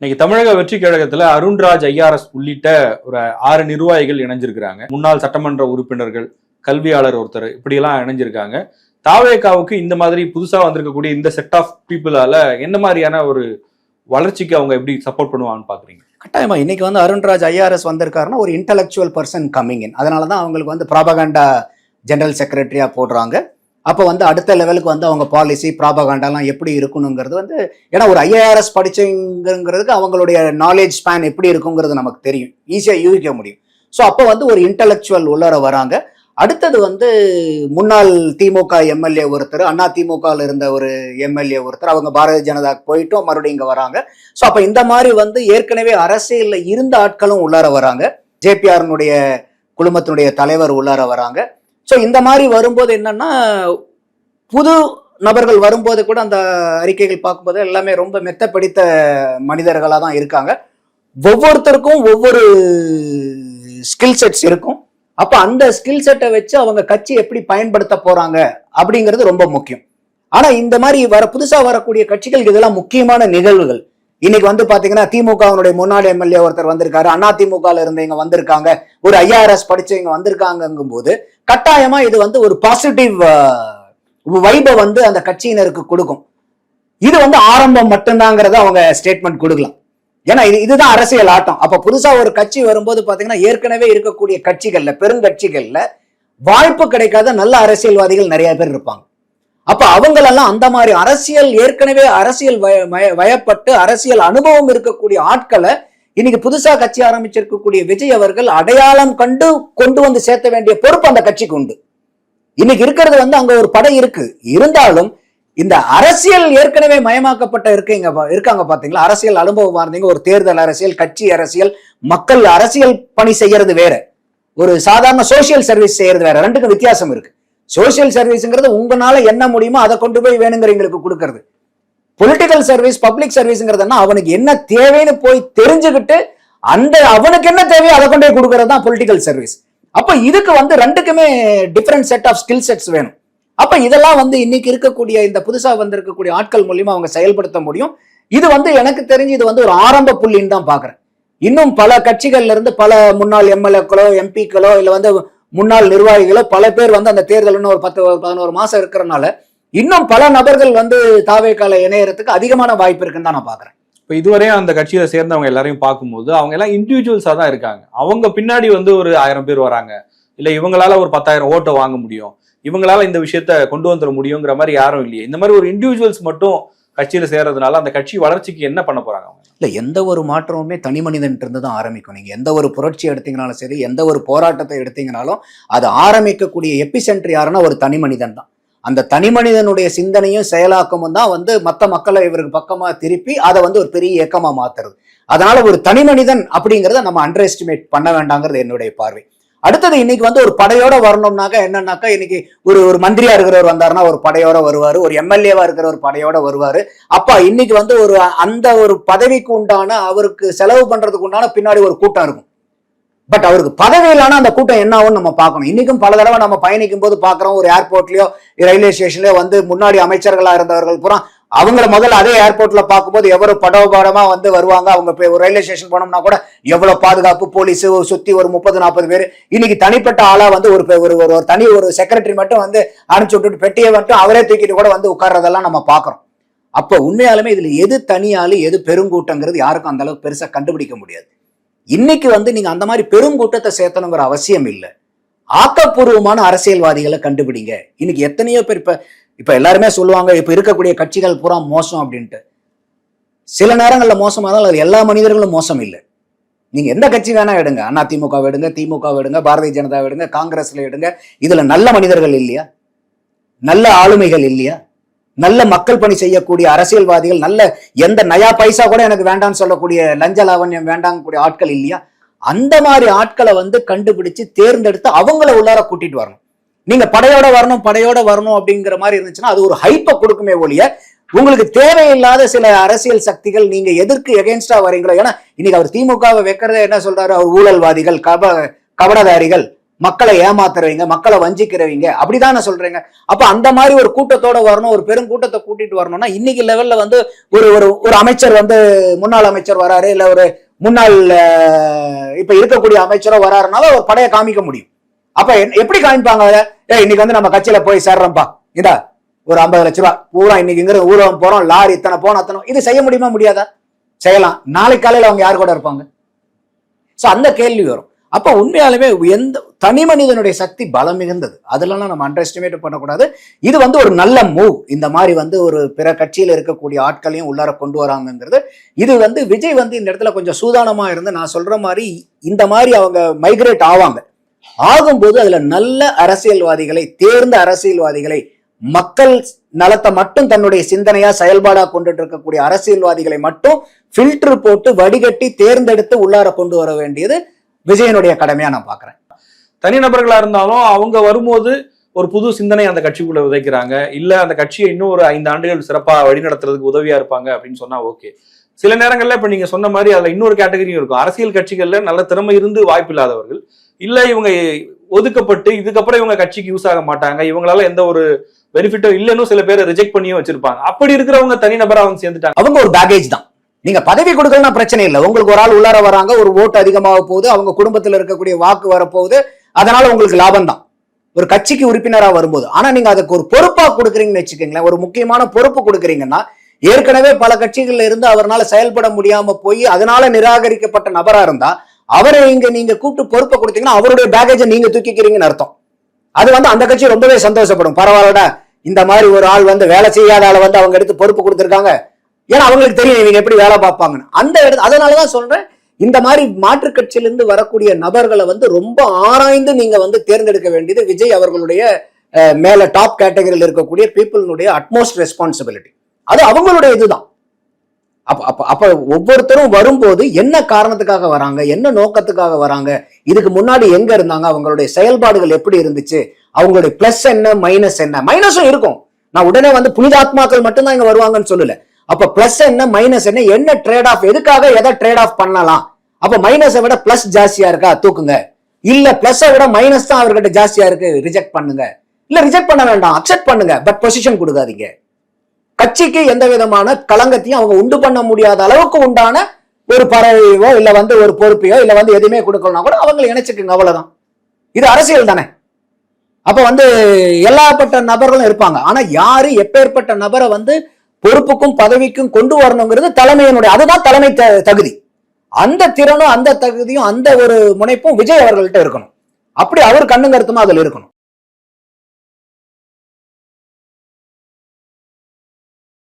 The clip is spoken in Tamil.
இன்னைக்கு தமிழக வெற்றி கழகத்துல அருண்ராஜ் ஐஆர்எஸ் உள்ளிட்ட ஒரு ஆறு நிர்வாகிகள் இணைஞ்சிருக்கிறாங்க. முன்னாள் சட்டமன்ற உறுப்பினர்கள் கல்வியாளர் ஒருத்தர் இப்படியெல்லாம் இணைஞ்சிருக்காங்க. தாவேகாவுக்கு இந்த மாதிரி புதுசா வந்திருக்கக்கூடிய இந்த செட் ஆஃப் பீப்புளால என்ன மாதிரியான ஒரு வளர்ச்சிக்கு அவங்க எப்படி சப்போர்ட் பண்ணுவாங்கன்னு பாக்குறீங்க? கட்டாயமா இன்னைக்கு வந்து அருண்ராஜ் ஐஆர்எஸ் வந்திருக்காருன்னா ஒரு இன்டலெக்சுவல் பர்சன் கம்மிங் இன் அதனால தான் அவங்களுக்கு வந்து ப்ராபகண்டா ஜெனரல் செக்ரட்டரியா போடுறாங்க. அப்போ வந்து அடுத்த லெவலுக்கு வந்து அவங்க பாலிசி ப்ராபகாண்டாலாம் எப்படி இருக்கணுங்கிறது வந்து ஏன்னா ஒரு ஐஏஆர்எஸ் படிச்சுங்கிறதுக்கு அவங்களுடைய நாலேஜ் ஸ்பேன் எப்படி இருக்குங்கிறது நமக்கு தெரியும். ஈஸியாக யூகிக்க முடியும். ஸோ அப்போ வந்து ஒரு இன்டலெக்சுவல் உள்ளர வராங்க. அடுத்தது வந்து முன்னாள் திமுக எம்எல்ஏ ஒருத்தர் அண்ணா திமுகவில் இருந்த ஒரு எம்எல்ஏ ஒருத்தர் அவங்க பாரதிய ஜனதாக்கு போயிட்டும் மறுபடியும் இங்கே வராங்க. ஸோ அப்போ இந்த மாதிரி வந்து ஏற்கனவே அரசியலில் இருந்த ஆட்களும் உள்ளார வராங்க. ஜேபிஆர்னுடைய குழுமத்தினுடைய தலைவர் உள்ளார வராங்க. ஸோ இந்த மாதிரி வரும்போது என்னன்னா புது நபர்கள் வரும்போது கூட அந்த அறிக்கைகள் பார்க்கும்போது எல்லாமே ரொம்ப மெத்த பிடித்த மனிதர்களாக தான் இருக்காங்க. ஒவ்வொருத்தருக்கும் ஒவ்வொரு ஸ்கில் செட்ஸ் இருக்கும். அப்போ அந்த ஸ்கில் செட்டை வச்சு அவங்க கட்சி எப்படி பயன்படுத்த போறாங்க அப்படிங்கிறது ரொம்ப முக்கியம். ஆனால் இந்த மாதிரி வர புதுசாக வரக்கூடிய கட்சிகள் இதெல்லாம் முக்கியமான நிகழ்வுகள். இன்னைக்கு வந்து பாத்தீங்கன்னா திமுகவினுடைய முன்னாள் எம்எல்ஏ ஒருத்தர் வந்திருக்காரு. அண்ணா திமுகல இருந்தவங்க வந்திருக்காங்க. ஒரு ஐஆர்எஸ் படிச்சவங்க வந்திருக்காங்கும் போது கட்டாயமா இது வந்து ஒரு பாசிட்டிவ் வைபை வந்து அந்த கட்சியினருக்கு கொடுக்கும். இது வந்து ஆரம்பம் மட்டும்தாங்கிறத அவங்க ஸ்டேட்மெண்ட் கொடுக்கலாம். ஏன்னா இது இதுதான் அரசியல் ஆட்டம். அப்ப புதுசா ஒரு கட்சி வரும்போது பாத்தீங்கன்னா ஏற்கனவே இருக்கக்கூடிய கட்சிகள்ல பெருங்கட்சிகள்ல வாய்ப்பு கிடைக்காத நல்ல அரசியல்வாதிகள் நிறைய பேர் இருப்பாங்க. அப்ப அவங்களெல்லாம் அந்த மாதிரி அரசியல் ஏற்கனவே அரசியல் வய- வயப்பட்டு அரசியல் அனுபவம் இருக்கக்கூடிய ஆட்களை இன்னைக்கு புதுசா கட்சி ஆரம்பிச்சிருக்கக்கூடிய விஜய் அவர்கள் அடையாளம் கண்டு கொண்டு வந்து சேர்த்த வேண்டிய பொறுப்பு அந்த கட்சிக்கு உண்டு. இன்னைக்கு இருக்கிறது வந்து அங்க ஒரு படை இருக்கு. இருந்தாலும் இந்த அரசியல் ஏற்கனவே மயமாக்கப்பட்ட இருக்கீங்க இருக்காங்க பாத்தீங்களா? அரசியல் அனுபவம் இருந்தீங்க ஒரு தேர்தல் அரசியல் கட்சி அரசியல் மக்கள் அரசியல் பணி செய்யறது வேற. ஒரு சாதாரண சோசியல் சர்வீஸ் செய்யறது வேற. ரெண்டுக்கும் வித்தியாசம் இருக்கு. சோசியல் சர்வீஸுங்கிறது உங்களால என்ன முடியுமோ அதை கொண்டு போய் வேணுங்கிறவங்களுக்கு கொடுக்கறது. பொலிட்டிக்கல் சர்வீஸ் பப்ளிக் சர்வீஸுங்கிறதுனா அவனுக்கு என்ன தேவைன்னு போய் தெரிஞ்சுக்கிட்டு அந்த அவனுக்கு என்ன தேவையோ அதை கொண்டு போய் கொடுக்கறது தான் பொலிட்டிக்கல் சர்வீஸ் அப்போ இதுக்கு வந்து ரெண்டுக்குமே different set of skill sets வேணும். அப்போ இதெல்லாம் வந்து இன்னைக்கு இருக்கக்கூடிய இந்த புதுசாக வந்திருக்கக்கூடிய ஆட்கள் மூலியமா அவங்க செயல்படுத்த முடியும். இது வந்து எனக்கு தெரிஞ்சு இது வந்து ஒரு ஆரம்ப புள்ளின்னு தான் பார்க்குறேன். இன்னும் பல கட்சிகள்ல இருந்து பல முன்னாள் எம்எல்ஏக்களோ எம்பிக்களோ இல்லை வந்து முன்னாள் நிர்வாகிகளை பல பேர் வந்து அந்த தேர்தல் இன்னும் ஒரு பத்து பதினோரு மாசம் இருக்கிறனால இன்னும் பல நபர்கள் வந்து தாவேக்கால இணையறதுக்கு அதிகமான வாய்ப்பு இருக்குன்னு தான் நான் பாக்குறேன். இப்ப இதுவரையும் அந்த கட்சியில சேர்ந்தவங்க எல்லாரையும் பார்க்கும்போது அவங்க எல்லாம் இண்டிவிஜுவல்ஸா தான் இருக்காங்க. அவங்க பின்னாடி வந்து ஒரு ஆயிரம் பேர் வராங்க. இல்ல இவங்களால ஒரு பத்தாயிரம் ஓட்டை வாங்க முடியும். இவங்களால இந்த விஷயத்த கொண்டு வந்துட முடியுங்கிற மாதிரி யாரும் இல்லையே. இந்த மாதிரி ஒரு இண்டிவிஜுவல்ஸ் மட்டும் கட்சியில் சேர்றதுனால அந்த கட்சி வளர்ச்சிக்கு என்ன பண்ண போறாங்க அவங்க? எந்த ஒரு மாற்றமுமே தனி மனிதன் இருந்து தான் ஆரம்பிக்கும். நீங்கள் எந்த ஒரு புரட்சி எடுத்தீங்கனாலும் சரி எந்த ஒரு போராட்டத்தை எடுத்தீங்கனாலும் அது ஆரம்பிக்கக்கூடிய எபிசென்டர் யாருன்னா ஒரு தனி மனிதன் தான். அந்த தனி மனிதனுடைய சிந்தனையும் செயலாக்கமும் தான் வந்து மற்ற மக்களை இவருக்கு பக்கமாக திருப்பி அதை வந்து ஒரு பெரிய இயக்கமாக மாத்துறது. அதனால ஒரு தனி மனிதன் அப்படிங்கிறத நம்ம அண்டர் எஸ்டிமேட் பண்ண வேண்டாங்கிறது என்னுடைய பார்வை. அடுத்தது இன்னைக்கு வந்து ஒரு படையோட வரணும்னாக்கா என்னன்னாக்கா இன்னைக்கு ஒரு ஒரு மந்திரியா இருக்கிறவர் வந்தாருன்னா ஒரு படையோட வருவாரு ஒரு எம்எல்ஏவா இருக்கிற ஒரு படையோட வருவாரு. அப்பா இன்னைக்கு வந்து ஒரு அந்த ஒரு பதவிக்கு உண்டான அவருக்கு செலவு பண்றதுக்கு உண்டான பின்னாடி ஒரு கூட்டம் இருக்கும். பட் அவருக்கு பதவியிலான அந்த கூட்டம் என்ன ஆகும்னு நம்ம பார்க்கணும். இன்னைக்கும் பல தடவை நம்ம பயணிக்கும் போது பார்க்குறோம் ஒரு ஏர்போர்ட்லயோ ரயில்வே ஸ்டேஷன்லயோ வந்து முன்னாடி அமைச்சர்களா இருந்தவர்கள் பூரா அவங்கள முதல்ல அதே ஏர்போர்ட்ல பார்க்கும்போது எவ்வளவு படோபாடமா வந்து வருவாங்க. அவங்க ஒரு ரயில்வே ஸ்டேஷன் போனோம்னா கூட எவ்வளவு பாதுகாப்பு போலீஸ் ஒரு சுத்தி ஒரு முப்பது நாற்பது பேர். இன்னைக்கு தனிப்பட்ட ஆளா வந்து ஒரு பெ- ஒரு ஒரு தனி ஒரு செக்ரட்டரி மட்டும் வந்து அனுப்பிச்சு விட்டுட்டு பெட்டியை மட்டும் அவரே தூக்கிட்டு கூட வந்து உட்கார்றதெல்லாம் நம்ம பார்க்குறோம். அப்போ உண்மையாலுமே இதுல எது தனியாளு எது பெருங்கூட்டங்கிறது யாருக்கும் அந்த அளவுக்கு பெருசா கண்டுபிடிக்க முடியாது. இன்னைக்கு வந்து நீங்க அந்த மாதிரி பெருங்கூட்டத்தை சேர்த்தணுங்கிற அவசியம் இல்லை. ஆக்கப்பூர்வமான அரசியல்வாதிகளை கண்டுபிடிங்க. இன்னைக்கு எத்தனையோ பேர் இப்ப இப்போ எல்லாருமே சொல்லுவாங்க இப்போ இருக்கக்கூடிய கட்சிகள் பூரா மோசம் அப்படின்ட்டு. சில நேரங்களில் மோசமா இருந்தாலும் அது எல்லா மனிதர்களும் மோசம் இல்லை. நீங்கள் எந்த கட்சி வேணால் எடுங்க. அண்ணா திமுக எடுங்க திமுக எடுங்க பாரதிய ஜனதா எடுங்க காங்கிரஸில் எடுங்க. இதில் நல்ல மனிதர்கள் இல்லையா? நல்ல ஆளுமைகள் இல்லையா? நல்ல மக்கள் பணி செய்யக்கூடிய அரசியல்வாதிகள் நல்ல எந்த நயா பைசா கூட எனக்கு வேண்டாம்னு சொல்லக்கூடிய லஞ்ச லாவண்யம் வேண்டாங்கக்கூடிய ஆட்கள் இல்லையா? அந்த மாதிரி ஆட்களை வந்து கண்டுபிடிச்சு தேர்ந்தெடுத்து அவங்கள உள்ளார கூட்டிட்டு வரணும். நீங்க படையோட வரணும் படையோட வரணும் அப்படிங்கிற மாதிரி இருந்துச்சுன்னா அது ஒரு ஹைப்பை கொடுக்குமே ஒழிய உங்களுக்கு தேவையில்லாத சில அரசியல் சக்திகள் நீங்க எதற்கு எகென்ஸ்டா வரீங்களோ ஏன்னா இன்னைக்கு அவர் திமுகவை வைக்கிறதே என்ன சொல்றாரு? அவர் ஊழல்வாதிகள் கப கபடதாரிகள் மக்களை ஏமாத்துறவங்க மக்களை வஞ்சிக்கிறவங்க அப்படிதானே சொல்றீங்க. அப்ப அந்த மாதிரி ஒரு கூட்டத்தோட வரணும் ஒரு பெரும் கூட்டத்தை கூட்டிட்டு வரணும்னா இன்னைக்கு லெவல்ல வந்து ஒரு ஒரு ஒரு அமைச்சர் வந்து முன்னாள் அமைச்சர் வராரு இல்ல ஒரு முன்னாள் இப்ப இருக்கக்கூடிய அமைச்சரோ வராருனால ஒரு படையை காமிக்க முடியும். அப்ப என்- எப்படி காமிப்பாங்க அதை? இன்னைக்கு வந்து நம்ம கட்சியில போய் சேர்றோம்ப்பா. இதா ஒரு ஐம்பது லட்ச ரூபா. பூரா இன்னைக்கு இங்கிற ஊரகம் போறோம் லாரி இத்தனை போன அத்தனை இது செய்ய முடியுமா முடியாதா? செய்யலாம். நாளைக்கு காலையில அவங்க யார் கூட இருப்பாங்க? சோ அந்த கேள்வி வரும். அப்ப உண்மையாலுமே எந்த தனி மனிதனுடைய சக்தி பலம் மிகுந்தது. அதெல்லாம் நம்ம அண்டர் எஸ்டிமேட் பண்ணக்கூடாது. இது வந்து ஒரு நல்ல மூவ் இந்த மாதிரி வந்து ஒரு பிற கட்சியில் இருக்கக்கூடிய ஆட்களையும் உள்ளார கொண்டு வராங்கங்கிறது. இது வந்து விஜய் வந்து இந்த இடத்துல கொஞ்சம் சூதானமா இருந்து நான் சொல்ற மாதிரி இந்த மாதிரி அவங்க மைக்ரேட் ஆவாங்க. ஆகும்போது அதுல நல்ல அரசியல்வாதிகளை தேர்ந்த அரசியல்வாதிகளை மக்கள் நலத்தை மட்டும் தன்னுடைய சிந்தனையா செயல்பாடா கொண்டுட்டு இருக்கக்கூடிய அரசியல்வாதிகளை மட்டும் ஃபில்டர் போட்டு வடிகட்டி தேர்ந்தெடுத்து உள்ளார கொண்டு வர வேண்டியது விஜயனுடைய கடமையா நான் பாக்குறேன். தனிநபர்களா இருந்தாலும் அவங்க வரும்போது ஒரு புது சிந்தனை அந்த கட்சிக்குள்ள விதைக்கிறாங்க இல்ல அந்த கட்சியை இன்னும் ஒரு ஐந்து ஆண்டுகள் சிறப்பா வழிநடத்துறதுக்கு உதவியா இருப்பாங்க அப்படின்னு சொன்னா ஓகே. சில நேரங்கள்ல இப்ப நீங்க சொன்ன மாதிரி அதுல இன்னொரு கேட்டகரியும் இருக்கும். அரசியல் கட்சிகள்ல நல்ல திறமை இருந்து வாய்ப்பு இல்லாதவர்கள். இல்லை இவங்க ஒதுக்கப்பட்டு இதுக்கப்புறம் இவங்க கட்சிக்கு யூஸ் ஆக மாட்டாங்க. இவங்களால எந்த ஒரு பெனிஃபிட்டோ இல்லைன்னு சில பேரை ரிஜெக்ட் பண்ணியும் வச்சிருப்பாங்க. அப்படி இருக்கிறவங்க தனிநபரா அவங்க சேர்ந்துட்டாங்க. அவங்க ஒரு பேகேஜ் தான். நீங்க பதவி கொடுக்கலன்னா பிரச்சனை இல்லை. உங்களுக்கு ஒரு ஆள் உள்ளார வராங்க ஒரு ஓட்டு அதிகமாக போகுது அவங்க குடும்பத்தில் இருக்கக்கூடிய வாக்கு வரப்போகுது அதனால உங்களுக்கு லாபம் தான். ஒரு கட்சிக்கு உறுப்பினராக வரும்போது. ஆனா நீங்க அதுக்கு ஒரு பொறுப்பா கொடுக்குறீங்கன்னு வச்சுக்கோங்களேன். ஒரு முக்கியமான பொறுப்பு கொடுக்குறீங்கன்னா ஏற்கனவே பல கட்சிகள்ல இருந்து அவரால் செயல்பட முடியாம போய் அதனால நிராகரிக்கப்பட்ட நபரா இருந்தா அவரை இங்க நீங்க கூப்பிட்டு பொறுப்பை கொடுத்தீங்கன்னா அவருடைய பேகேஜை நீங்க தூக்கிக்கிறீங்கன்னு அர்த்தம். அது வந்து அந்த கட்சி ரொம்பவே சந்தோஷப்படும். பரவாயில்லடா இந்த மாதிரி ஒரு ஆள் வந்து வேலை செய்யாத ஆளை வந்து அவங்க எடுத்து பொறுப்பு கொடுத்துருக்காங்க. ஏன்னா அவங்களுக்கு தெரியும் இவங்க எப்படி வேலை பார்ப்பாங்கன்னு. அந்த இடத்து அதனாலதான் சொல்றேன் இந்த மாதிரி மாற்றுக் கட்சியிலிருந்து வரக்கூடிய நபர்களை வந்து ரொம்ப ஆராய்ந்து நீங்க வந்து தேர்ந்தெடுக்க வேண்டியது விஜய் அவர்களுடைய மேல டாப் கேட்டகரியில் இருக்கக்கூடிய பீப்புளினுடைய அட்மோஸ்ட் ரெஸ்பான்சிபிலிட்டி அது அவங்களுடைய இதுதான். அப்ப அப்ப அப்ப ஒவ்வொருத்தரும் வரும்போது என்ன காரணத்துக்காக வராங்க? என்ன நோக்கத்துக்காக வராங்க? இதுக்கு முன்னாடி எங்க இருந்தாங்க? அவங்களுடைய செயல்பாடுகள் எப்படி இருந்துச்சு? அவங்களுடைய பிளஸ் என்ன மைனஸ் என்ன? மைனஸும் இருக்கும். நான் உடனே வந்து புனிதாத்மாக்கள் மட்டும்தான் இங்க வருவாங்கன்னு சொல்லல. அப்ப பிளஸ் என்ன மைனஸ் என்ன? என்ன ட்ரேட் ஆஃப் எதுக்காக எதை ட்ரேட் ஆஃப் பண்ணலாம்? அப்ப மைனஸை விட பிளஸ் ஜாஸ்தியா இருக்கா? தூக்குங்க. இல்ல பிளஸை விட மைனஸ் தான் அவர்கிட்ட ஜாஸ்தியா இருக்கு? ரிஜெக்ட் பண்ணுங்க. இல்ல ரிஜெக்ட் பண்ண வேண்டாம். அக்செப்ட் பண்ணுங்க. பட் பொசிஷன் கொடுக்காதீங்க. கட்சிக்கு எந்த விதமான களங்கத்தையும் அவங்க உண்டு பண்ண முடியாத அளவுக்கு உண்டான ஒரு பறவையோ இல்ல வந்து ஒரு பொறுப்பையோ இல்ல வந்து எதுவுமே கொடுக்கலனா கூட அவங்களை இணைச்சுக்குங்க அவ்வளவுதான். இது அரசியல் தானே. அப்ப வந்து எல்லாப்பட்ட நபர்களும் இருப்பாங்க. ஆனா யாரு எப்பேற்பட்ட நபரை வந்து பொறுப்புக்கும் பதவிக்கும் கொண்டு வரணுங்கிறது தலைமையினுடைய அதுதான் தலைமை த- தகுதி. அந்த திறனும் அந்த தகுதியும் அந்த ஒரு முனைப்பும் விஜய் அவர்கள்ட்ட இருக்கணும். அப்படி அவர் கண்ணுங்கருத்துமா அதுல இருக்கணும்.